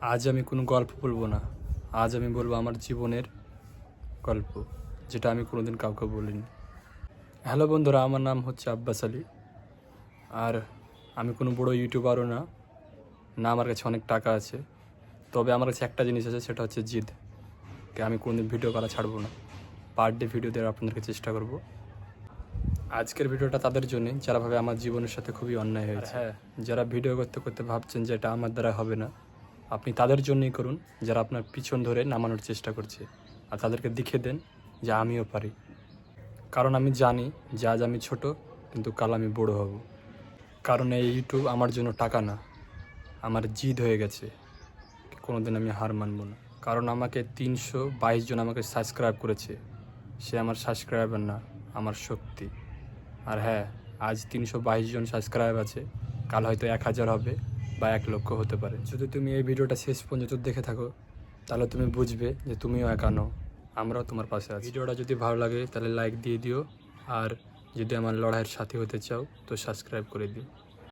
আজ আমি কোনো গল্প বলব না। আজ আমি বলব আমার জীবনের গল্প যেটা আমি কোনোদিন কাউকে বলিনি। হ্যালো বন্ধুরা আমার নাম হচ্ছে আব্বাস আলী। আর আমি কোনো বড় ইউটিউবারও না। না আমার কাছে অনেক টাকা আছে। তবে আমার কাছে একটা জিনিস আছে সেটা হচ্ছে জিদ। কে আমি কোনোদিন ভিডিও করা ছাড়বো না। পার ডে ভিডিও দেওয়ার আপনাদেরকে চেষ্টা করব। আজকের ভিডিওটা তাদের জন্যই যারা ভাবে আমার জীবনের সাথে খুবই অন্যায় হয়েছে। হ্যাঁ। যারা ভিডিও করতে করতে ভাবছেন যে এটা আমার দ্বারা হবে না আপনি তাদের জন্যই করুন যারা আপনার পিছন ধরে নামানোর চেষ্টা করছে। আর তাদেরকে দেখিয়ে দেন যে আমিও পারি। কারণ আমি জানি যে আজ আমি ছোট, কিন্তু কাল আমি বড় হব। কারণ এই ইউটিউব আমার জন্য টাকা না, আমার জিদ হয়ে গেছে। কোনোদিন আমি হার মানব না। কারণ আমাকে তিনশো বাইশ জন আমাকে সাবস্ক্রাইব করেছে। সে আমার সাবস্ক্রাইবার না, আমার শক্তি। আর হ্যাঁ আজ তিনশো বাইশ জন সাবস্ক্রাইব আছে। কাল হয়তো এক হাজার হবে। বা এক লক্ষ হতে পারে। যদি তুমি এই ভিডিওটা শেষ পর্যন্ত দেখে থাকো, তাহলে তুমি বুঝবে যে তুমিও একা নও, আমরাও তোমার পাশে আছি। ভিডিওটা যদি ভালো লাগে, তাহলে লাইক দিয়ে দিও, আর যদি আমার লড়াইয়ের সাথী হতে চাও, তো সাবস্ক্রাইব করে দিও।